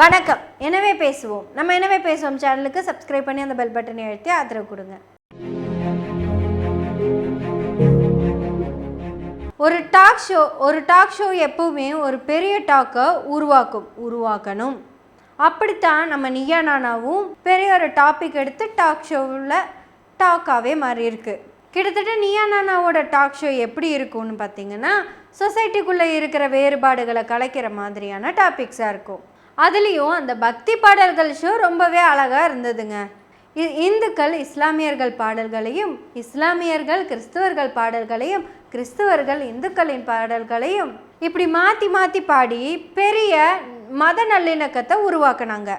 வணக்கம். எனவே பேசுவோம். நம்ம எனவே பேசுவோம். சேனலுக்கு சப்ஸ்கிரைப் பண்ணி அந்த பெல் பட்டனை அழுத்தி ஆதரவு கொடுங்க. ஒரு டாக் ஷோ ஒரு டாக் ஷோ எப்பவுமே ஒரு பெரிய டாக்கை உருவாக்கும் உருவாக்கணும். அப்படித்தான் நம்ம நியா நானாவும் பெரிய ஒரு டாபிக் எடுத்து டாக் ஷோவில் டாக்காகவே மாறி இருக்கு. கிட்டத்தட்ட நியா நானாவோட டாக் ஷோ எப்படி இருக்கும்னு பார்த்தீங்கன்னா சொசைட்டிக்குள்ளே இருக்கிற வேறுபாடுகளை கலைக்கிற மாதிரியான டாபிக்ஸாக இருக்கும். அதுலேயும் அந்த பக்தி பாடல்கள் ஷோ ரொம்பவே அழகாக இருந்ததுங்க. இ- இந்துக்கள் இஸ்லாமியர்கள் பாடல்களையும் இஸ்லாமியர்கள் கிறிஸ்துவர்கள் பாடல்களையும் கிறிஸ்துவர்கள் இந்துக்களின் பாடல்களையும் இப்படி மாற்றி மாற்றி பாடி பெரிய மத நல்லிணக்கத்தை உருவாக்குனாங்க.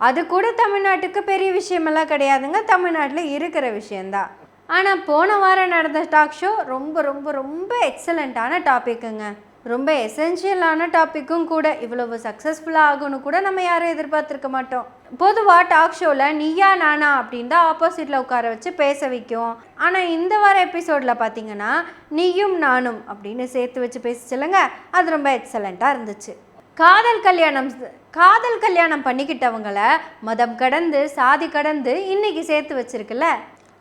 அது கூட தமிழ்நாட்டுக்கு பெரிய விஷயமெல்லாம் கிடையாதுங்க. தமிழ்நாட்டில் இருக்கிற விஷயந்தான் ஆனால் போன வாரம் நடந்த டாக் ஷோ ரொம்ப ரொம்ப ரொம்ப எக்ஸலண்ட்டான டாப்பிக்குங்க ரொம்ப எசென்ஷியலான டாப்பிக்கும் கூட இவ்வளவு சக்ஸஸ்ஃபுல்லாக ஆகும்னு கூட நம்ம யாரும் எதிர்பார்த்துருக்க மாட்டோம். பொதுவாக டாக் ஷோவில் நீயா நானா அப்படின்னு தான் ஆப்போசிட்டில் உட்கார வச்சு பேச வைக்கும். ஆனால் இந்த வார எபிசோடில் பார்த்தீங்கன்னா நீயும் நானும் அப்படின்னு சேர்த்து வச்சு பேசிச்சலங்க அது ரொம்ப எக்ஸலண்ட்டாக இருந்துச்சு. காதல் கல்யாணம் காதல் கல்யாணம் பண்ணிக்கிட்டவங்கள மதம் கடந்து சாதி கடந்து இன்னைக்கு சேர்த்து வச்சிருக்குல்ல?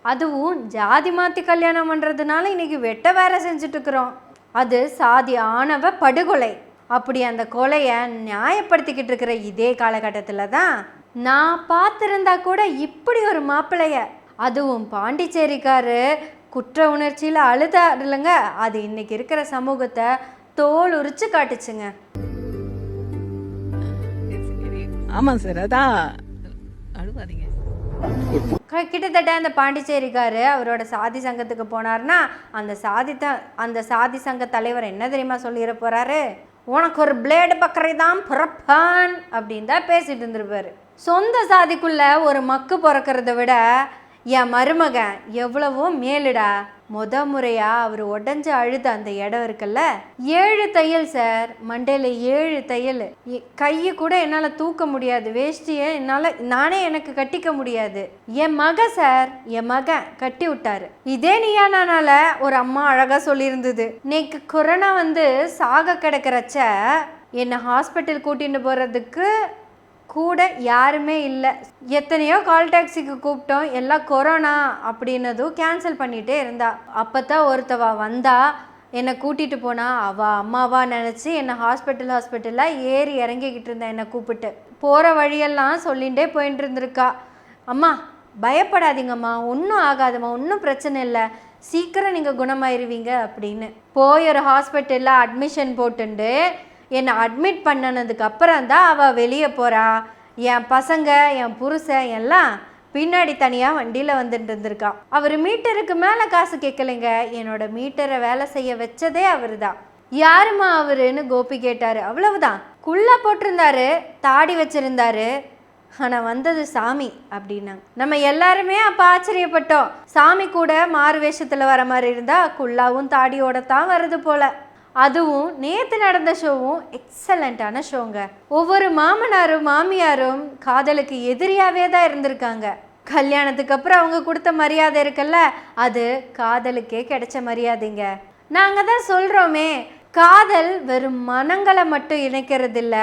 அதுவும் ஜாதி மாற்றி கல்யாணம் பண்ணுறதுனால இன்னைக்கு வெட்ட வேற செஞ்சுட்டு இருக்கிறோம். அது சாதி ஆணவ படுகொலை. அப்படி அந்த கொலையை நியாயப்படுத்திக்கிட்டு இருக்கிற இதே காலகட்டத்தில் தான் நான் பார்த்துருந்தா கூட இப்படி ஒரு மாப்பிள்ளைய. அதுவும் பாண்டிச்சேரிக்காரு குற்ற உணர்ச்சியில் அழுதார் இல்லைங்க. அது இன்னைக்கு இருக்கிற சமூகத்தை தோல் உரிச்சு காட்டுச்சுங்க. ஆமாம் சார் அதான் கிட்டத்தட்ட அந்த பாண்டிச்சேரிக்காரு அவரோட சாதி சங்கத்துக்கு போனார்னா அந்த சாதி த அந்த சாதி சங்க தலைவர் என்ன தெரியுமா சொல்லிட போறாரு? உனக்கு ஒரு பிளேடு பக்கரை தான் பிறப்பான் அப்படின்னு தான் பேசிட்டு இருந்திருப்பாரு. சொந்த சாதிக்குள்ள ஒரு மக்கு பிறக்கிறத விட என் மருமகன் எவ்வளவோ மேலுடா. முத முறையா அவர் உடஞ்சு அழுத அந்த இடம் இருக்குல்ல? ஏழு தையல் சார். மண்டையில் ஏழு தையல். இ- கையை கூட என்னால் தூக்க முடியாது. வேஷ்டியை என்னால் நானே எனக்கு கட்டிக்க முடியாது. என் மக சார். என் மகன் கட்டி விட்டாரு. இதே நீயானால ஒரு அம்மா அழகா சொல்லியிருந்தது நேக்கு கொரோனா வந்து சாக கிடக்கிறச்ச என்னை ஹாஸ்பிட்டல் கூட்டிகிட்டு போகிறதுக்கு கூட யாருமே இல்லை. எத்தனையோ கால் டாக்ஸிக்கு கூப்பிட்டோம். எல்லாம் கொரோனா அப்படின்னதும் கேன்சல் பண்ணிகிட்டே இருந்தா. அப்போ தான் ஒருத்தவா வந்தா என்னை கூட்டிகிட்டு போனா அவள் அம்மாவா நினச்சி என்னை ஹாஸ்பிட்டல் ஹாஸ்பிட்டலில் ஏறி இறங்கிக்கிட்டு இருந்தேன் என்னை கூப்பிட்டு. போகிற வழியெல்லாம் சொல்லிகிட்டே போயிட்டு இருந்திருக்கா. அம்மா பயப்படாதீங்கம்மா. ஒன்றும் ஆகாதும்மா. ஒன்றும் பிரச்சனை இல்லை. சீக்கிரம் நீங்கள் குணமாயிருவீங்க அப்படின்னு. போய் ஒரு ஹாஸ்பிட்டலில் அட்மிஷன் போட்டுண்டு என்னை அட்மிட் பண்ணனதுக்கு அப்புறம் தான் அவள் வெளியே போகிறா என் பசங்க என் புருஷன் எல்லாம் பின்னாடி தனியாக வண்டியில் வந்துட்டு இருந்திருக்கா. அவர் மீட்டருக்கு மேலே காசு கேட்கலைங்க என்னோட மீட்டரை வேலை செய்ய வச்சதே அவர் தான் யாருமா அவருன்னு கோபி கேட்டார். அவ்வளவுதான். குள்ளா போட்டிருந்தாரு தாடி வச்சிருந்தாரு. ஆனால் வந்தது சாமி அப்படின்னாங்க. நம்ம எல்லாருமே அப்போ ஆச்சரியப்பட்டோம். சாமி கூட மாறு வேஷத்தில் வர மாதிரி இருந்தால் குல்லாவும் தாடியோட தான் வருது போல. அதுவும் நேற்று நடந்த ஷோவும் எக்ஸலண்ட்டான ஷோங்க ஒவ்வொரு மாமனாரும் மாமியாரும் காதலுக்கு எதிரியாகவே தான் இருந்திருக்காங்க. கல்யாணத்துக்கு அப்புறம் அவங்க கொடுத்த மரியாதை இருக்குல்ல அது காதலுக்கே கிடைச்ச மரியாதைங்க. நாங்கள் தான் சொல்கிறோமே காதல் வெறும் மனங்களை மட்டும் இணைக்கிறதில்ல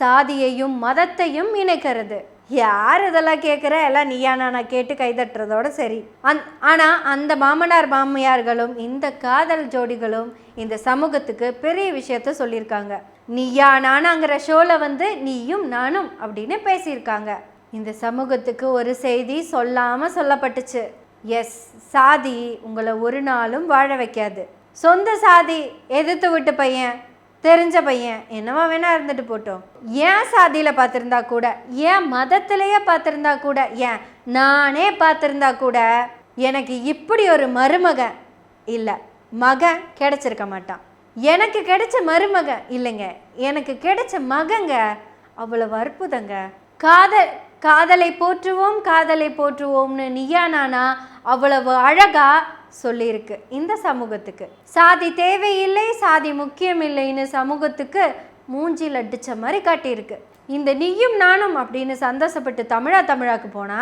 சாதியையும் மதத்தையும் இணைக்கிறது. யார் இதெல்லாம் கேட்குற எல்லாம் நீயா நானா கேட்டு கைதட்டுறதோட சரி. அந் ஆனால் அந்த மாமனார் மாமியார்களும் இந்த காதல் ஜோடிகளும் இந்த சமூகத்துக்கு பெரிய விஷயத்த சொல்லியிருக்காங்க. நீயா நானாங்கிற ஷோவில் வந்து நீயும் நானும் அப்படின்னு பேசியிருக்காங்க. இந்த சமூகத்துக்கு ஒரு செய்தி சொல்லாமல் சொல்லப்பட்டுச்சு. எஸ் சாதி உங்களை ஒரு நாளும் வாழ வைக்காது. சொந்த சாதி எதிர்த்து விட்டு பையன். தெரிஞ்ச பையன். என்னவா வேணா இருந்துட்டு போட்டோம். ஏன் சாதியில் பார்த்துருந்தா கூட? ஏன் மதத்திலேயே பார்த்துருந்தா கூட? ஏன் நானே பார்த்துருந்தா கூட? எனக்கு இப்படி ஒரு மருமகன் இல்லை. மகன் கிடைச்சிருக்க மாட்டான். எனக்கு கிடைச்ச மருமகன் இல்லைங்க. எனக்கு கிடைச்ச மகங்க அவ்வளவு அற்புதங்க. காதல் காதலை போற்றுவோம் காதலை போற்றுவோம்னு நீயா நானா அவ்வளவு அழகா சொல்லியிருக்கு. இந்த சமூகத்துக்கு. சாதி தேவையில்லை சாதி முக்கியம் இல்லைன்னு சமூகத்துக்கு மூஞ்சில் அடித்த மாதிரி காட்டியிருக்கு. இந்த நீயும் நானும் அப்படின்னு சந்தோஷப்பட்டு தமிழா தமிழாக்கு போனா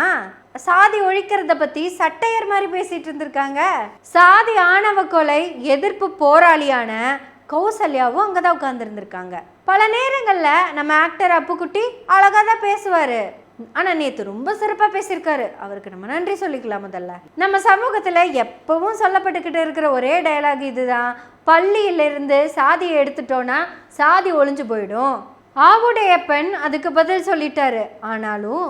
சாதி ஒழிக்கிறத பத்தி சட்டையர் மாதிரி பேசிட்டு இருந்திருக்காங்க. சாதி ஆணவ கொலை எதிர்ப்பு போராளியான கௌசல்யாவும் அங்கதான் உட்காந்துருந்துருக்காங்க பல நேரங்களில் நம்ம ஆக்டர் அப்புக்குட்டி அழகாக தான் பேசுவார். ஆனால் நேற்று ரொம்ப சிறப்பாக பேசியிருக்காரு. அவருக்கு நம்ம நன்றி சொல்லிக்கலாம் முதல்ல. நம்ம சமூகத்தில் எப்பவும் சொல்லப்பட்டுக்கிட்டு இருக்கிற ஒரே டயலாக் இதுதான். பள்ளியிலிருந்து சாதியை எடுத்துட்டோன்னா சாதி ஒளிஞ்சு போயிடும். ஆவுடையப்பன் அதுக்கு பதில் சொல்லிட்டாரு. ஆனாலும்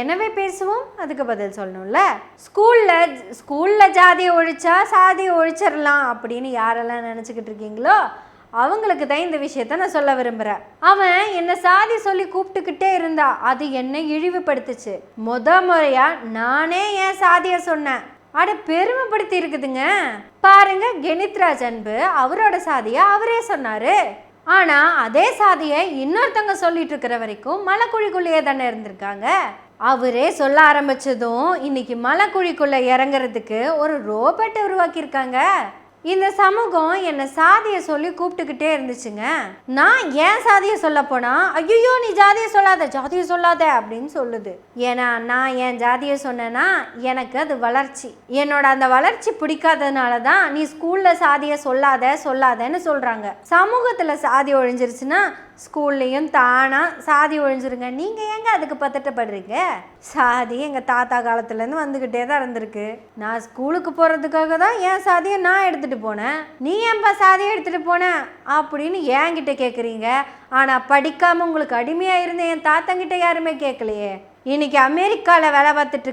எனவே பேசுவோம் அதுக்கு பதில் சொல்லணும்ல? ஸ்கூலில் ஸ்கூலில் ஜாதியை ஒழிச்சா சாதியை ஒழிச்சிடலாம் அப்படின்னு யாரெல்லாம் நினச்சிக்கிட்டு இருக்கீங்களோ அவங்களுக்கு தான் இந்த விஷயத்த நான் சொல்ல விரும்புகிறேன் அவன் என்னை சாதி சொல்லி கூப்பிட்டுக்கிட்டே இருந்தா அது என்னை இழிவுபடுத்துச்சு. முத முறையா நானே என் சாதியை சொன்னேன். அட பெருமைப்படுத்தி இருக்குதுங்க. பாருங்க கெனித்ராஜ் அன்பு அவரோட சாதியை அவரே சொன்னாரு. ஆனா அதே சாதியை இன்னொருத்தவங்க சொல்லிட்டு இருக்கிற வரைக்கும் மலைக்குழிக்குள்ளேயே தானே இருந்திருக்காங்க. அவரே சொல்ல ஆரம்பிச்சதும் இன்னைக்கு மலைக்குழிக்குள்ள இறங்குறதுக்கு ஒரு ரோபோட்டை உருவாக்கியிருக்காங்க. இந்த சமூகம் என்னை சாதியை சொல்லி கூப்பிட்டுக்கிட்டே இருந்துச்சுங்க. நான் ஏன் சாதியை சொல்ல போனா ஐயோ நீ ஜாதியை சொல்லாத ஜாதியை சொல்லாத அப்படின்னு சொல்லுது. ஏன்னா நான் என் ஜாதியை சொன்னேன்னா எனக்கு அது வளர்ச்சி. என்னோட அந்த வளர்ச்சி பிடிக்காததுனால தான் நீ ஸ்கூல்ல சாதியை சொல்லாத சொல்லாதன்னு சொல்றாங்க. சமூகத்துல சாதி ஒழிஞ்சிருச்சுன்னா ஸ்கூல்லையும் தானாக சாதி ஒழிஞ்சிருங்க. நீங்கள் ஏங்க அதுக்கு பதட்டப்படுறீங்க? சாதி எங்கள் தாத்தா காலத்துலேருந்து வந்துக்கிட்டே தான் இருந்திருக்கு. நான் ஸ்கூலுக்கு போகிறதுக்காக தான் என் சாதியை நான் எடுத்துகிட்டு போனேன். நீ ஏன்பா சாதியை எடுத்துகிட்டு போனேன் அப்படின்னு என்கிட்ட கேட்குறீங்க ஆனால் படிக்காமல் உங்களுக்கு அடிமையாக இருந்த என் தாத்தங்கிட்ட யாருமே கேட்கலையே இன்னைக்கு அமெரிக்காவில் வேலை பார்த்துட்டு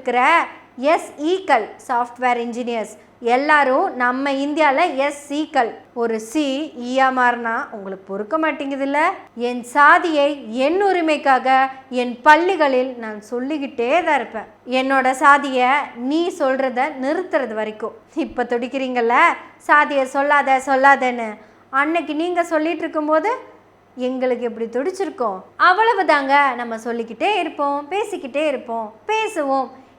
எஸ் ஈக்கல் சாஃப்ட்வேர் இன்ஜினியர்ஸ் எல்லாரும் நம்ம இந்தியாவில் எஸ் சீக்கல் ஒரு சி ஈயா e மாறினா உங்களுக்கு பொறுக்க மாட்டேங்குதுல்ல? என் சாதியை என் உரிமைக்காக என் பள்ளிகளில் நான் சொல்லிக்கிட்டே தான் இருப்பேன். என்னோட சாதியை நீ சொல்கிறத நிறுத்துறது வரைக்கும். இப்போ துடிக்கிறீங்கள சாதியை சொல்லாத சொல்லாதன்னு. அன்னைக்கு நீங்கள் சொல்லிட்டு இருக்கும்போது எங்களுக்கு எப்படி துடிச்சிருக்கோம்? அவ்வளவு தாங்க நம்ம சொல்லிக்கிட்டே இருப்போம் பேசிக்கிட்டே இருப்போம் பேசுவோம்.